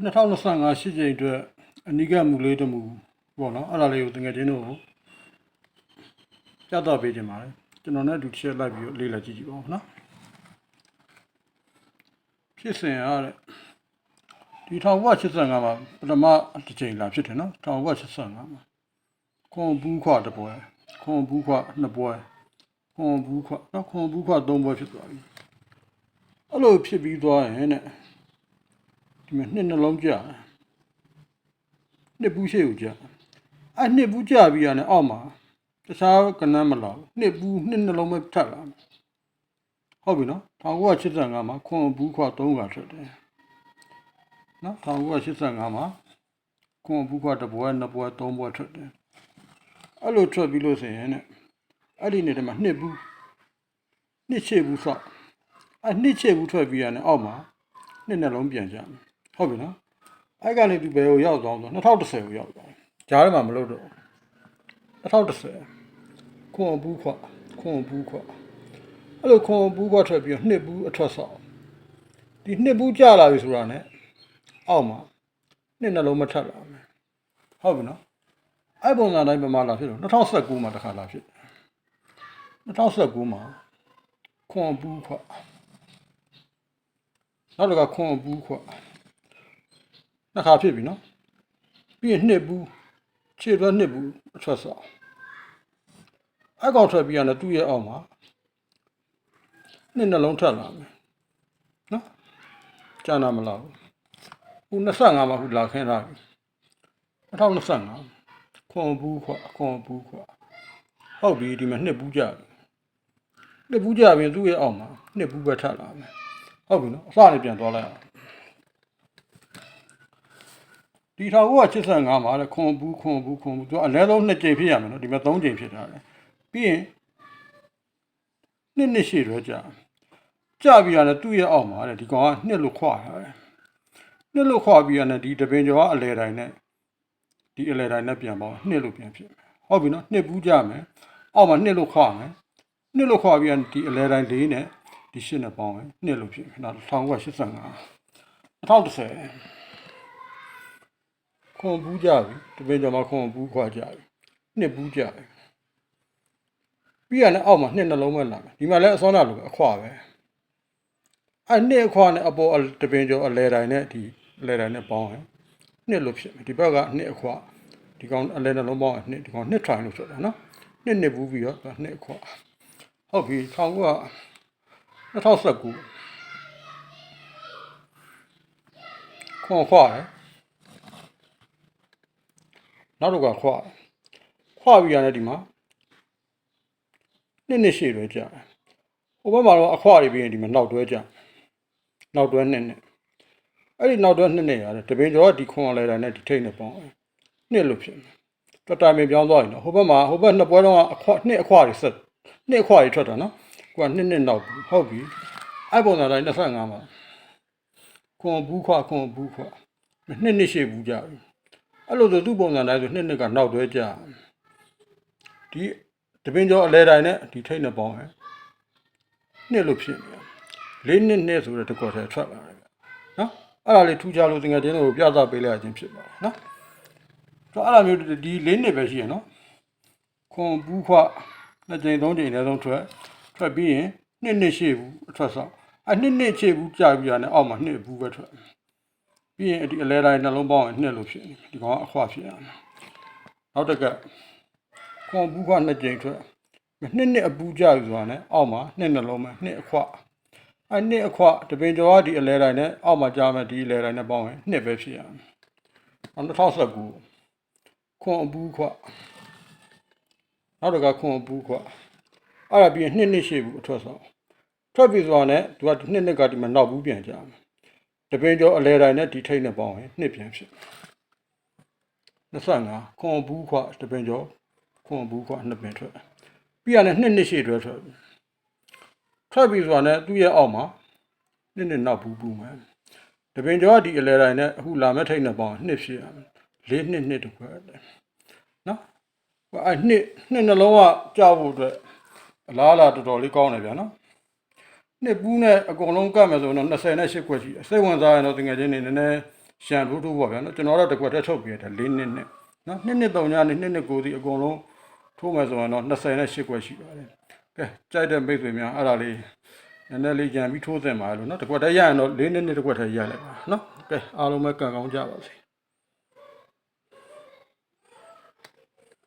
2025ရှစ်ကြိမ်အတွက်အနိကမူလေးတစ်မူပေါ့နော်အဲ့ဒါလေးကိုတကယ်ချင်းတို့ပြသပေးခြင်းပါတယ်ကျွန်တော်နဲ့အတူ share လိုက်ပြီးတော့လေ့လာကြည့်ကြည့်ပါဦးနော်ဖြစ်စဉ်ရတဲ့ဒီ1985မှာပထမတစ်ချိန်လာဖြစ်တယ်နော်1985မှာခွန်ဘူးခွာတစ်ပွဲခွန်ဘူးခွာနှစ်ပွဲခွန်ဘူးခွာနော်ခွန်ဘူးခွာသုံးပွဲဖြစ်သွားပြီအဲ့လိုဖြစ်ပြီးသွားရင်တဲ့ ဒီမှာနှစ်နှလုံးကြာနှစ်ဘူးရှိကိုကြာအဲ့နှစ်ဘူးကြာပြီးရတယ်အောက်မှာတခြားကနန်းမလောက်နှစ်ဘူးနှစ်နှလုံးပဲထပ်လာဟုတ်ပြီနော်1985မှာခွန်ဘူးခွာ3ခါထွက်တယ်နော်1985မှာခွန်ဘူးခွာတစ်ပွဲနှစ်ပွဲသုံးပွဲထွက်တယ်အဲ့လိုထွက်ပြီးလို့ဆိုရင်တဲ့အဲ့ဒီနေ့တည်းမှာနှစ်ဘူးနှစ်ချေဘူးဆော့အဲ့နှစ်ချေဘူးထွက်ပြီးရတယ်အောက်မှာနှစ်နှလုံးပြန်ကြတယ် ဟုတ်ပြီနော်အဲ့ကနေသူဘယ်ကိုရောက်သွားဆို2010ကိုရောက်သွားတယ်ဂျားထဲမှာမလုပ်တော့2010ခွန်ဘူးခွခွန်ဘူးခွအဲ့လိုခွန်ဘူးခွထွက်ပြီးတော့နှစ်ဘူးအထွက်ဆောက်ဒီနှစ်ဘူးကြလာပြီဆိုတာ ਨੇ အောက်မှာနှစ်နှလုံးမထပ်လာမယ်ဟုတ်ပြီနော်အဲ့ပုံစံတိုင်းပမာလာဖြစ်တော့2019မှာတစ်ခါလာဖြစ်တယ်2019မှာခွန်ဘူးခွနောက်တစ်ခါခွန်ဘူးခွ နှစ်ခါဖြစ်ပြီနော်ပြီးရင်နှစ်ဘူးခြေသွဲနှစ်ဘူးအထွက်ဆောက်အကောင်ထွက်ပြီးရတယ်သူ့ရဲ့အောက်မှာနှစ်နှလုံးထပ်လာမယ်နော်ကြာနာမလားဘူးဟို25မှာဟိုလာခင်းလာပြီ2025ခွန်ဘူးခွခွန်ဘူးခွဟုတ်ပြီဒီမှာနှစ်ဘူးကြပြီနှစ်ဘူးကြပြီသူ့ရဲ့အောက်မှာနှစ်ဘူးပဲထပ်လာမယ်ဟုတ်ပြီနော်အစနေပြန်သွားလိုက်အောင် ဒီထောင်က85မှာလေခွန်ဘူးခွန်ဘူးခွန်ဘူးသူကအနည်းဆုံး2ကြိမ်ဖြစ်ရမယ်နော်ဒီမှာ3ကြိမ်ဖြစ်တာလေပြီးရင်နှစ်နှစ်ရှိတော့ကြာကြာပြီးရတယ်သူ့ရဲ့အောက်မှာလေဒီကောင်ကနှစ်လို့ခွာထားတယ်နှစ်လို့ခွာပြီးရတယ်ဒီတပင်ကျော်ကအလဲတိုင်းနဲ့ဒီအလဲတိုင်းနဲ့ပြန်ပေါင်းနှစ်လို့ပြန်ဖြစ်မယ်ဟုတ်ပြီနော်နှစ်ဘူးကြမယ်အောက်မှာနှစ်လို့ခွာမယ်နှစ်လို့ခွာပြီးရင်ဒီအလဲတိုင်းလေးနဲ့ဒီရှစ်နဲ့ပေါင်းမယ်နှစ်လို့ဖြစ်မယ်နောက်1985 2010 ခွန်ဘူးကြပြီတပင်ကျော်မှာခွန်ဘူးခွာကြပြီနှစ်ဘူးကြပြီပြီးရတဲ့အောက်မှာနှစ်နှလုံးပဲလာမယ်ဒီမှာလည်းအစောနာလိုပဲအခွာပဲအဲ့နှစ်အခွာနဲ့အပေါ်တပင်ကျော်အလဲတိုင်းနဲ့ဒီအလဲတိုင်းနဲ့ပေါင်းရင်နှစ်လို့ဖြစ်မယ်ဒီဘက်ကနှစ်အခွာဒီကောင်အလဲနှလုံးပေါင်းရင်နှစ်ဒီကောင်နှစ်ထိုင်လို့ဆိုတာနော်နှစ်နှစ်ဘူးပြီးတော့နှစ်အခွာဟုတ်ပြီထောင်က2019ခွန်ခွာတယ် နောက်တော့ကခွာခွာပြီးရတယ်ဒီမှာနှစ်နှစ်ရှိရွယ်ကြာတယ်ဟိုဘက်မှာတော့အခွာတွေပြီးရင်ဒီမှာနောက်တွဲကြာနောက်တွဲနှစ်နှစ်အဲ့ဒီနောက်တွဲနှစ်နှစ်ရတယ်တပင်ကျော်ကဒီခွန်လဲတာနဲ့ဒီထိတ်နဲ့ပေါင်းတယ်နှစ်လို့ဖြစ်တယ်တော်တိုင်ပင်ပြောင်းသွားရင်တော့ဟိုဘက်မှာဟိုဘက်နှစ်ပွဲတော့အခွာနှစ်အခွာတွေဆက်နှစ်အခွာတွေထွက်တာနော်ကိုကနှစ်နှစ်နောက်ပြီဟုတ်ပြီအဲ့ပုံစံတိုင်း25မှာခွန်ဘူးခွာခွန်ဘူးခွာနှစ်နှစ်ရှိဘူးကြာပြီ အဲ့လိုဆိုသူ့ပုံစံတိုင်းဆိုနှစ်နှစ်ကနောက်တွဲကြဒီတပင်ကျော်အလဲတိုင်းနဲ့ဒီထိတ်နဲ့ပေါင်းဟဲ့နှစ်လို့ဖြစ်နေလေးနှစ်နှစ်ဆိုတဲ့တစ်ခွက်ထဲထွက်လာတယ်ဗျနော်အဲ့ဒါလေးထူးခြားလို့ငယ်ချင်းတို့ပြသပေးလိုက်ရခြင်းဖြစ်ပါတယ်နော်ဆိုတော့အဲ့လိုမျိုးဒီလေးနှစ်ပဲရှိရနော်ခွန်ဘူးခွနှစ်ကြိမ်သုံးကြိမ်လည်းဆုံးထွက်ထွက်ပြီးရင်နှစ်နှစ်ရှိဘူးအထွက်ဆောင်အဲ့နှစ်နှစ်ရှိဘူးကြာပြီးရတယ်အောက်မှာနှစ်ဘူးပဲထွက် ပြီးရင်ဒီအလဲတိုင်းနှလုံးပေါင်းရင်နှစ်လို့ဖြစ်နေဒီကောင်ကအခွဖြစ်ရမယ်နောက်တစ်ကခွန်ဘူးခွနှစ်ကြိမ်ထွက်နှစ်နှစ်အပူကြပြီဆိုတာနဲ့အောက်မှာနှစ်နှလုံးမှာနှစ်အခွအဲနှစ်အခွတပင်ကျော်ကဒီအလဲတိုင်းနဲ့အောက်မှာကြားမယ်ဒီအလဲတိုင်းနဲ့ပေါင်းရင်နှစ်ပဲဖြစ်ရမယ်နောက်2019ခွန်အပူခွနောက်တစ်ကခွန်အပူခွအဲ့ဒါပြီးရင်နှစ်နှစ်ရှိဘူးအထွက်ဆောင်ထွက်ပြီဆိုတာနဲ့သူကနှစ်နှစ်ကဒီမှာနောက်ဘူးပြန်ကြမယ် တပင်ကျော်အလဲတိုင်းနဲ့ဒီထိတ်နဲ့ပေါင်းရင်နှစ်ပြန်ဖြစ်25ခွန်ဘူးခွတပင်ကျော်ခွန်ဘူးခွနှစ်ပင်ထွက်ပြီးရတယ်နှစ်နှစ်ရှိတွဲထွက်ထွက်ပြီးဆိုတာနဲ့သူ့ရဲ့အောက်မှာနှစ်နှစ်နောက်ဘူးဘူးမယ်တပင်ကျော်ကဒီအလဲတိုင်းနဲ့အခုလာမဲ့ထိတ်နဲ့ပေါင်းနှစ်ဖြစ်ရမယ်လေးနှစ်နှစ်တခွဲနော်အဲ့နှစ်နှစ်နှလုံးကကြောက်ဖို့အတွက်အလားအလာတော်တော်လေးကောင်းတယ်ဗျာနော် နှစ်ပူးနဲ့အကုန်လုံးကတ်မယ်ဆိုရင်တော့28ခွက်ရှိတယ်စိတ်ဝင်စားရင်တော့တကယ်ချင်းနေနည်းနည်းရှန်ထိုးထိုးပေါ့ဗျာနော်ကျွန်တော်တော့တစ်ခွက်တည်းထုတ်ပြတယ်၄နှစ်နဲ့နော်နှစ်နှစ်3ညနဲ့နှစ်နှစ်9စီအကုန်လုံးထိုးမယ်ဆိုရင်တော့28ခွက်ရှိပါတယ်ကဲကြိုက်တဲ့မိတ်ဆွေများအဲ့ဒါလေးနည်းနည်းလေးကြံပြီးထိုးသင့်ပါလို့နော်တစ်ခွက်တည်းရရင်တော့၄နှစ်နှစ်တစ်ခွက်တည်းရလိုက်ပါနော်ကဲအားလုံးပဲကံကောင်းကြပါစေ